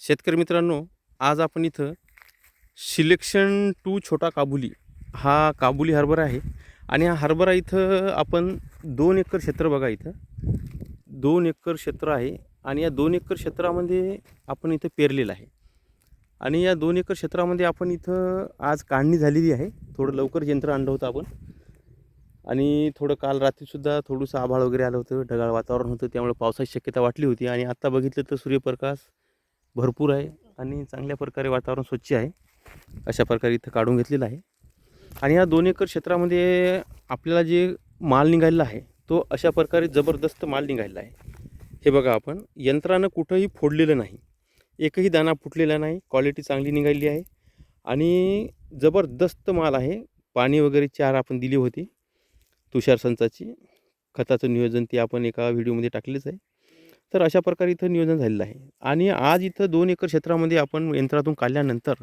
शेतकरी मित्रांनो आज आपण इथं सिलेक्शन टू छोटा काबुली हा काबुली हरभरा आहे. आणि हा हरभरा इथं आपण दोन एकर क्षेत्र बघा इथं. दोन एकर क्षेत्र आहे आणि या दोन एकर क्षेत्रामध्ये आपण इथं पेरलेलं आहे. आणि या दोन एकर क्षेत्रामध्ये आपण इथं आज काढणी झालेली आहे. थोडं लवकर यंत्र आणलं होतं आपण. आणि थोडं काल रात्रीसुद्धा थोडंसं आभाळ वगैरे आलं होतं ढगाळ वातावरण होतं त्यामुळे पावसाची शक्यता वाटली होती. आणि आत्ता बघितलं तर सूर्यप्रकाश भरपूर आहे आणि चांगल्या प्रकारे वातावरण स्वच्छ आहे. अशा प्रकारे इथं काढून घेतलेलं आहे. आणि या दोन एकर क्षेत्रामध्ये आपल्याला जे माल निघालेला आहे तो अशा प्रकारे जबरदस्त माल निघालेला आहे. हे बघा आपण यंत्रानं कुठंही फोडलेलं नाही. एकही दाणा फुटलेला नाही क्वालिटी चांगली निघालेली आहे. आणि जबरदस्त माल आहे. पाणी वगैरे चार आपण दिली होती तुषार संचाची. खताचं नियोजन ते आपण एका व्हिडिओमध्ये टाकलेच आहे. तर अशा प्रकारे इथं नियोजन झालेलं आहे. आणि आज इथं दोन एकर क्षेत्रामध्ये आपण यंत्रातून काढल्यानंतर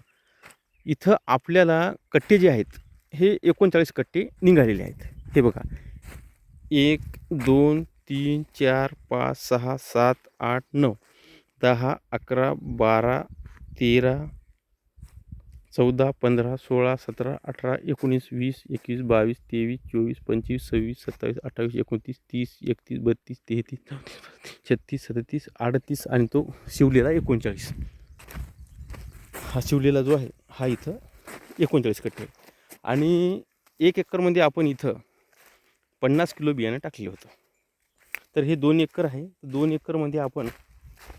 इथं आपल्याला कट्टे जे आहेत हे एकोणचाळीस कट्टे निघालेले आहेत. हे बघा. एक दोन तीन चार पाच सहा सात आठ नऊ दहा अकरा बारा तेरा चौदा पंधरा सोळा सतरा अठरा एकोणीस वीस एकवीस बावीस तेवीस चोवीस पंचवीस सव्वीस सत्तावीस अठ्ठावीस एकोणतीस तीस एकतीस बत्तीस तेहतीस चौतीस छत्तीस सदतीस अडतीस आणि तो शिवलेला एकोणचाळीस. हा शिवलेला जो आहे हा इथं एकोणचाळीस कट्टे आणि एक एकरमध्ये आपण इथं पन्नास किलो बियाणं टाकले होतं. तर हे दोन एकर आहे. दोन एकरमध्ये आपण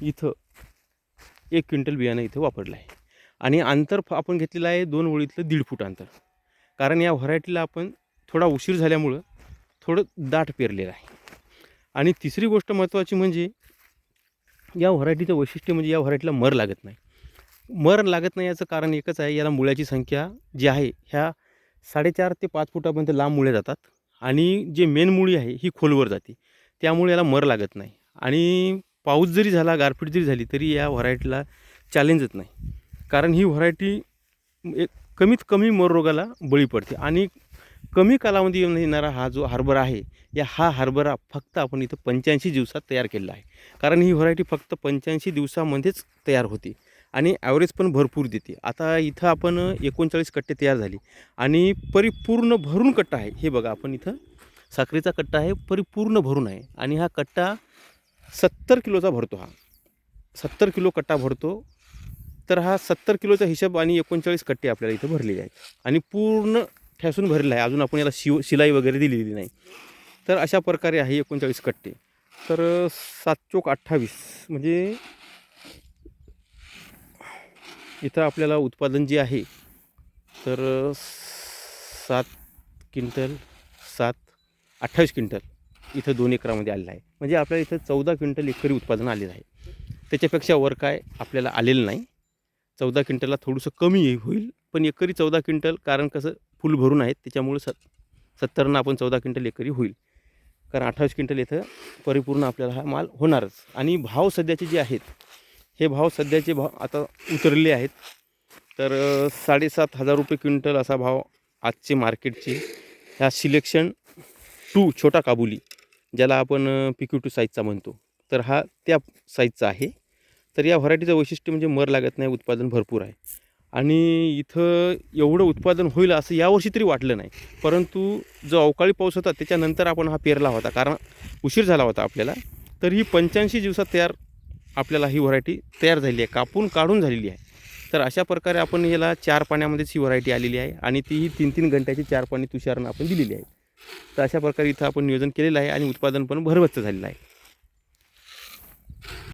इथं एक क्विंटल बियाणं इथं वापरलं आहे. आणि अंतर फ- आपण घेतलेलं आहे दोन ओळीतलं दीड फूट अंतर. कारण या व्हरायटीला आपण थोडा उशीर झाल्यामुळं थोडं दाट पेरलेलं आहे. आणि तिसरी गोष्ट महत्त्वाची म्हणजे या व्हरायटीचं वैशिष्ट्य म्हणजे या व्हरायटीला मर लागत नाही. मर लागत नाही याचं कारण एकच आहे याला मुळ्याची संख्या जी आहे ह्या साडेचार ते पाच फुटापर्यंत लांब मुळे जातात आणि जे मेन मुळी आहे ही खोलवर जाते. त्यामुळे याला मर लागत नाही. आणि पाऊस जरी झाला गारपीट जरी झाली तरी या व्हरायटीला चॅलेंजच नाही. कारण ही व्हरायटी एक कमीत कमी मर रोगाला बळी पडते आणि कमी कालावधी येऊन येणारा हा जो हार्बर आहे या हा हार्बरा फक्त आपण इथं पंच्याऐंशी दिवसात तयार केलेला आहे. कारण ही व्हरायटी फक्त पंच्याऐंशी दिवसामध्येच तयार होते आणि ॲव्हरेज पण भरपूर देते. आता इथं आपण एकोणचाळीस कट्टे तयार झाली आणि परिपूर्ण भरून कट्टा आहे. हे बघा आपण इथं साखरेचा कट्टा आहे परिपूर्ण भरून आहे आणि हा कट्टा सत्तर किलोचा भरतो हा. सत्तर किलो कट्टा भरतो तर हा सत्तर किलोचा हिशोब आणि एकोणचाळीस कट्टे आपल्याला इथं भरलेले आहेत. आणि पूर्ण ठॅसून भरलेला आहे अजून आपण याला शिव शिलाई वगैरे दिलेली नाही. तर अशा प्रकारे आहे एकोणचाळीस कट्टे. तर सात चोक अठ्ठावीस. म्हणजे इथं आपल्याला उत्पादन जे आहे तर सात क्विंटल सात अठ्ठावीस क्विंटल इथं दोन एकरामध्ये आलेलं आहे. म्हणजे आपल्याला इथं चौदा क्विंटल एकरी उत्पादन आलेलं आहे. त्याच्यापेक्षा वर काय आपल्याला आलेलं नाही. चौदा क्विंटलला थोडंसं कमी होईल पण एकरी चौदा क्विंटल कारण कसं फुल भरून आहेत त्याच्यामुळे स सत्तरनं आपण चौदा क्विंटल एकरी होईल. कारण अठ्ठावीस क्विंटल इथं परिपूर्ण आपल्याला हा माल होणारच. आणि भाव सध्याचे जे आहेत हे भाव सध्याचे भाव आता उतरले आहेत. तर साडेसात हजार रुपये क्विंटल असा भाव आजचे मार्केटचे. ह्या सिलेक्शन टू छोटा काबुली ज्याला आपण पिक्यू टू साईजचा म्हणतो. तर हा त्या साईजचा आहे. तर या व्हरायटीचं वैशिष्ट्य म्हणजे मर लागत नाही उत्पादन भरपूर आहे. आणि इथं एवढं उत्पादन होईल असं यावर्षी तरी वाटलं नाही. परंतु जो अवकाळी पाऊस होता त्याच्यानंतर आपण हा पेरला होता. कारण उशीर झाला होता आपल्याला. तर ही पंच्याऐंशी दिवसात तयार आपल्याला ही व्हरायटी तयार झालेली आहे. कापून काढून झालेली आहे. तर अशा प्रकारे आपण याला चार पाण्यामध्येच ही व्हरायटी आलेली आहे आणि तीही तीन तीन घंट्याची चार पाणी तुषारनं आपण दिलेली आहे. तर अशा प्रकारे इथं आपण नियोजन केलेलं आहे आणि उत्पादन पण भरगच्च झालेलं आहे.